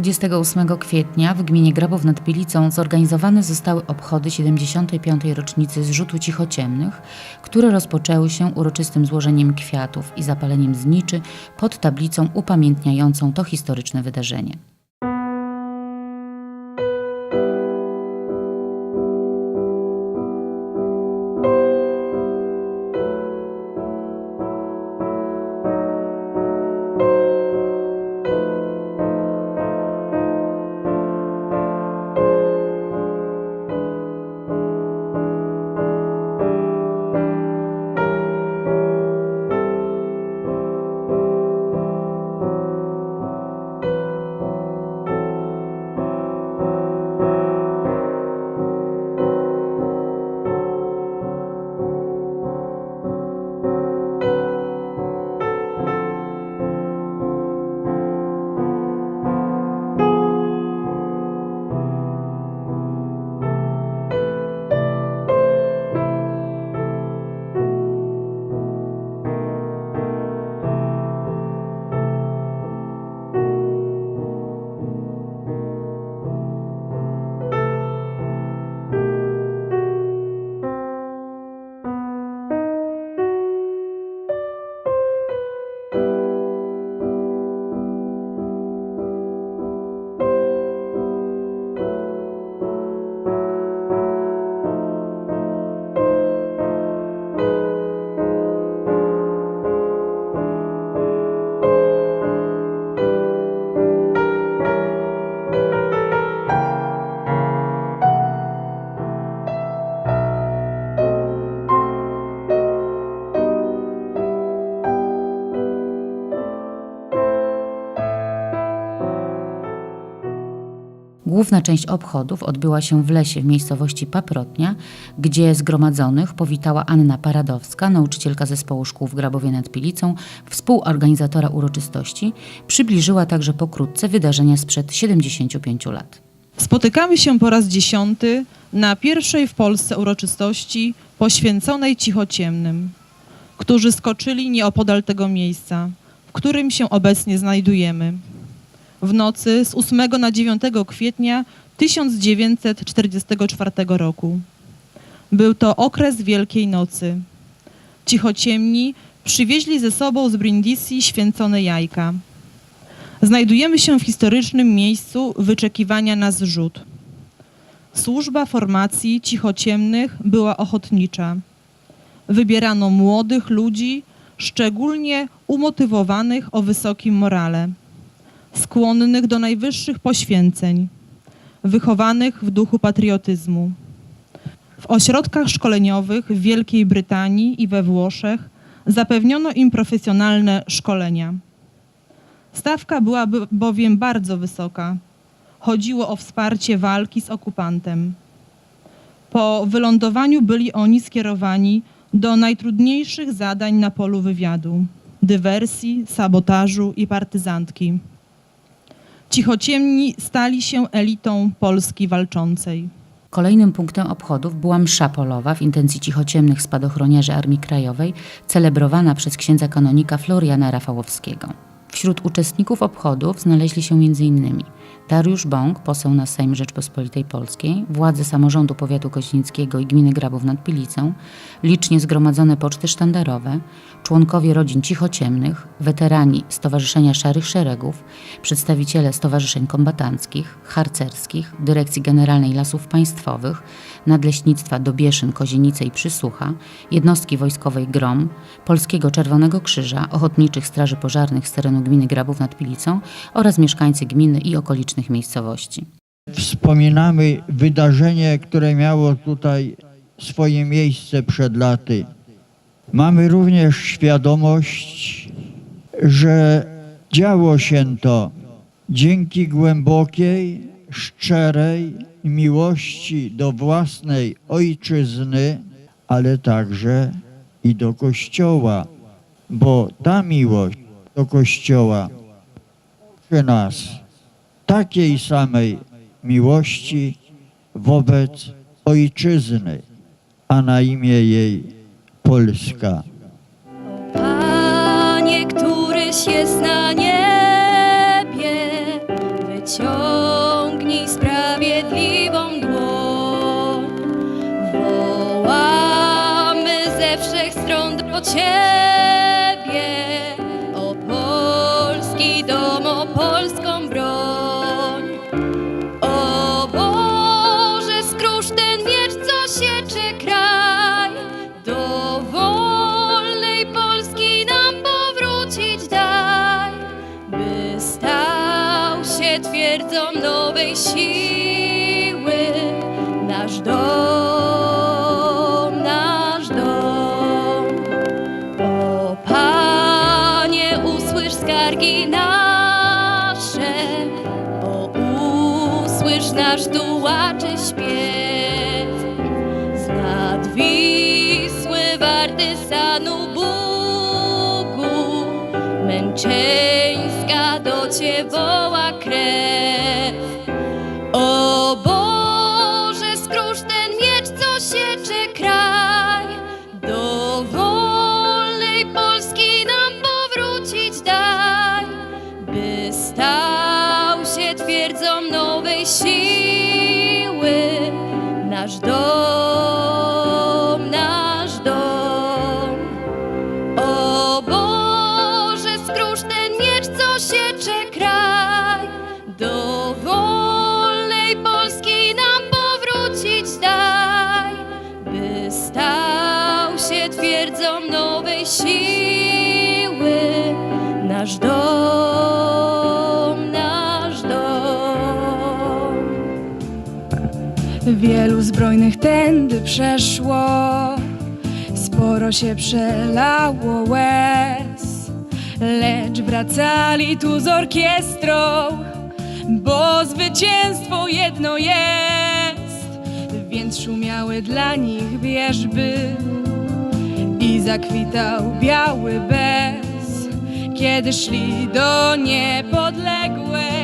28 kwietnia w gminie Grabów nad Pilicą zorganizowane zostały obchody 75. rocznicy zrzutu cichociemnych, które rozpoczęły się uroczystym złożeniem kwiatów i zapaleniem zniczy pod tablicą upamiętniającą to historyczne wydarzenie. Główna część obchodów odbyła się w lesie w miejscowości Paprotnia, gdzie zgromadzonych powitała Anna Paradowska, nauczycielka zespołu szkół w Grabowie nad Pilicą, współorganizatora uroczystości, przybliżyła także pokrótce wydarzenia sprzed 75 lat. Spotykamy się po raz dziesiąty na pierwszej w Polsce uroczystości poświęconej cichociemnym, którzy skoczyli nieopodal tego miejsca, w którym się obecnie znajdujemy. W nocy z 8 na 9 kwietnia 1944 roku. Był to okres Wielkiej Nocy. Cichociemni przywieźli ze sobą z Brindisi święcone jajka. Znajdujemy się w historycznym miejscu wyczekiwania na zrzut. Służba formacji cichociemnych była ochotnicza. Wybierano młodych ludzi, szczególnie umotywowanych o wysokim morale, skłonnych do najwyższych poświęceń, wychowanych w duchu patriotyzmu. W ośrodkach szkoleniowych w Wielkiej Brytanii i we Włoszech zapewniono im profesjonalne szkolenia. Stawka była by- bowiem bardzo wysoka. Chodziło o wsparcie walki z okupantem. Po wylądowaniu byli oni skierowani do najtrudniejszych zadań na polu wywiadu dywersji, sabotażu i partyzantki. Cichociemni stali się elitą Polski walczącej. Kolejnym punktem obchodów była msza polowa w intencji cichociemnych spadochroniarzy Armii Krajowej, celebrowana przez księdza kanonika Floriana Rafałowskiego. Wśród uczestników obchodów znaleźli się m.in. Dariusz Bąk, poseł na Sejm Rzeczpospolitej Polskiej, władze samorządu powiatu koźnickiego i gminy Grabów nad Pilicą, licznie zgromadzone poczty sztandarowe, członkowie rodzin cichociemnych, weterani Stowarzyszenia Szarych Szeregów, przedstawiciele stowarzyszeń kombatanckich, harcerskich, Dyrekcji Generalnej Lasów Państwowych, Nadleśnictwa Dobieszyn, Kozienice i Przysłucha, jednostki wojskowej GROM, Polskiego Czerwonego Krzyża, Ochotniczych Straży Pożarnych z terenu gminy Grabów nad Pilicą oraz mieszkańcy gminy i okolicznych miejscowości. Wspominamy wydarzenie, które miało tutaj swoje miejsce przed laty. Mamy również świadomość, że działo się to dzięki głębokiej, szczerej miłości do własnej ojczyzny, ale także i do Kościoła, bo ta miłość do Kościoła uczy nas takiej samej miłości wobec ojczyzny, a na imię jej Polska. Panie, któryś jest na niebie, siły, nasz dom, nasz dom. O Panie, usłysz skargi nasze, o usłysz nasz tułaczy śpiew. Z nad warty stanu Bugu, męczeńska do Cię woła krew. Zbrojnych tędy przeszło, sporo się przelało łez, lecz wracali tu z orkiestrą, bo zwycięstwo jedno jest, więc szumiały dla nich wierzby i zakwitał biały bez, kiedy szli do niepodległej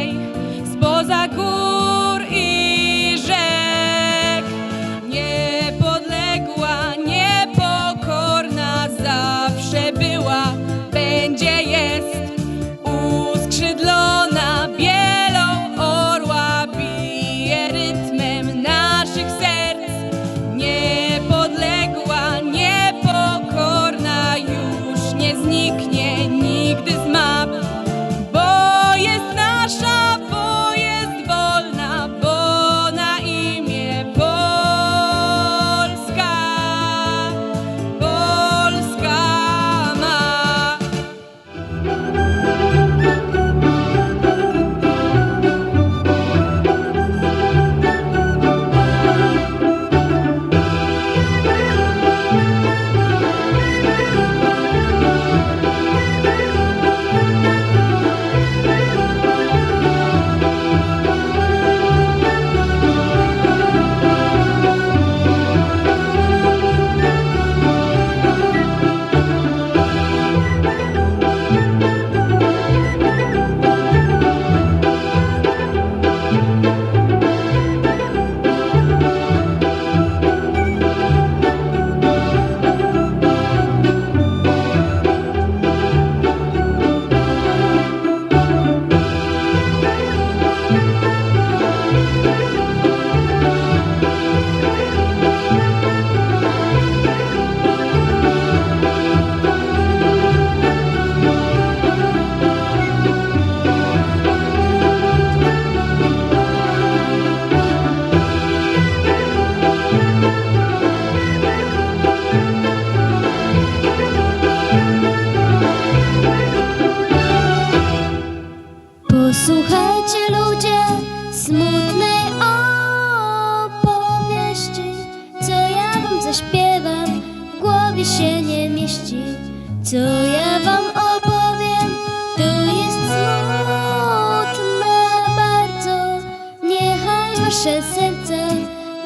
serca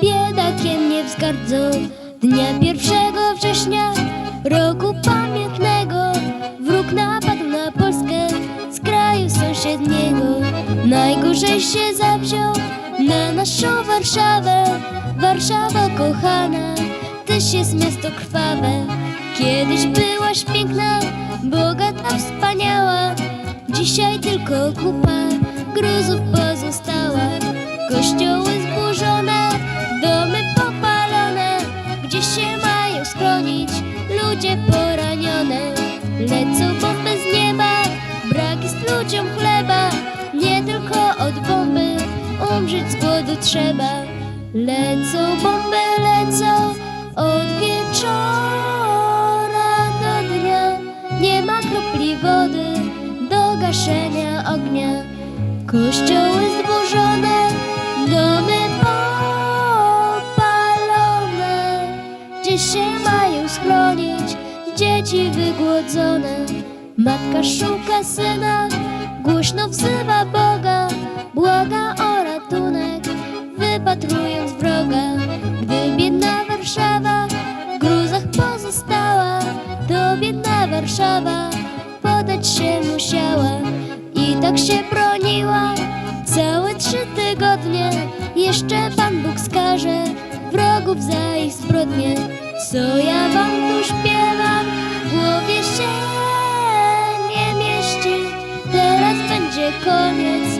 biedakiem nie wzgardzą. Dnia pierwszego września, roku pamiętnego, wróg napadł na Polskę z kraju sąsiedniego. Najgorzej się zawziął na naszą Warszawę. Warszawa kochana, tyś jest miasto krwawe. Kiedyś byłaś piękna, bogata, wspaniała. Dzisiaj tylko kupa gruzów pozostała. Kościoły Gdzie się mają schronić ludzie poranione? lecą bomby z nieba, brak jest ludziom chleba, nie tylko od bomby, umrzeć z głodu trzeba. Lecą bomby, lecą od wieczora do dnia, nie ma kropli wody do gaszenia ognia. Kościoły zburzone, dzieci wygłodzone. Matka szuka syna, głośno wzywa Boga, błaga o ratunek, wypatrując wroga. Gdy biedna Warszawa w gruzach pozostała, to biedna Warszawa podać się musiała i tak się broniła całe trzy tygodnie. Jeszcze Pan Bóg skaże wrogów za ich zbrodnie. Co ja wam tu głowie się nie mieści. Teraz będzie koniec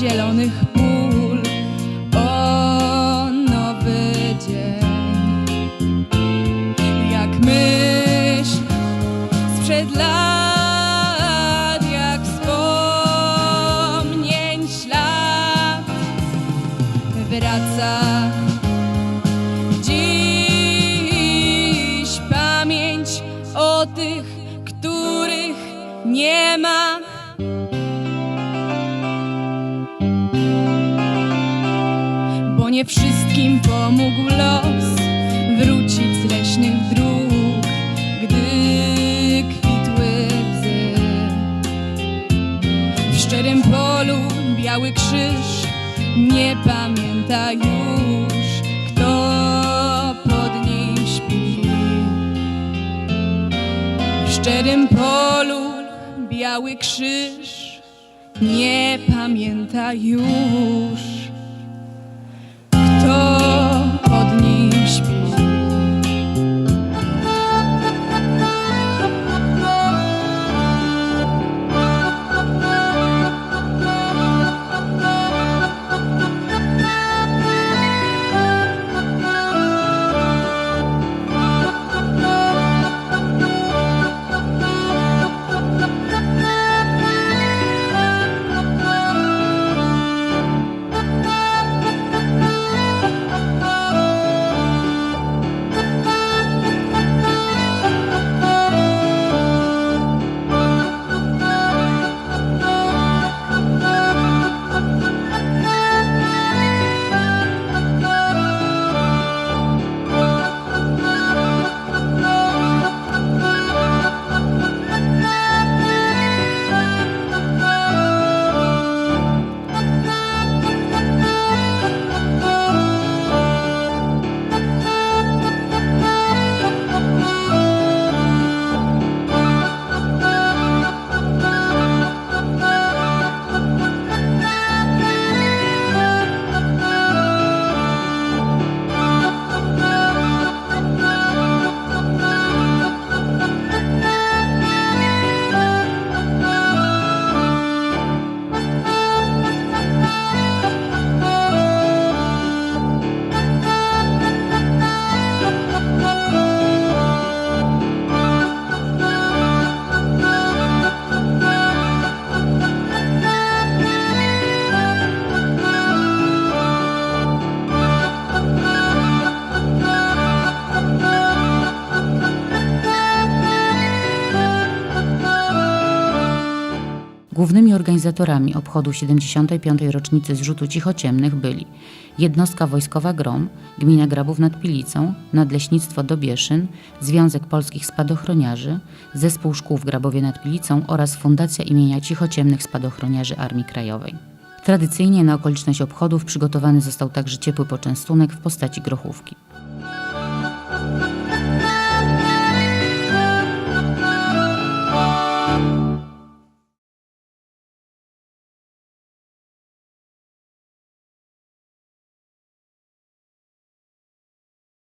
zielonych pól, o nowy dzień. Jak myśl sprzed lat, jak wspomnień ślad wraca. Dziś pamięć o tych, których nie ma. Nie wszystkim pomógł los wrócić z leśnych dróg, gdy kwitły łzy. W szczerym polu biały krzyż nie pamięta już, kto pod nim śpi. W szczerym polu biały krzyż nie pamięta już, organizatorami obchodu 75. rocznicy zrzutu cichociemnych byli Jednostka Wojskowa Grom, Gmina Grabów nad Pilicą, Nadleśnictwo Dobieszyn, Związek Polskich Spadochroniarzy, Zespół Szkół w Grabowie nad Pilicą oraz Fundacja imienia Cichociemnych Spadochroniarzy Armii Krajowej. Tradycyjnie na okoliczność obchodów przygotowany został także ciepły poczęstunek w postaci grochówki.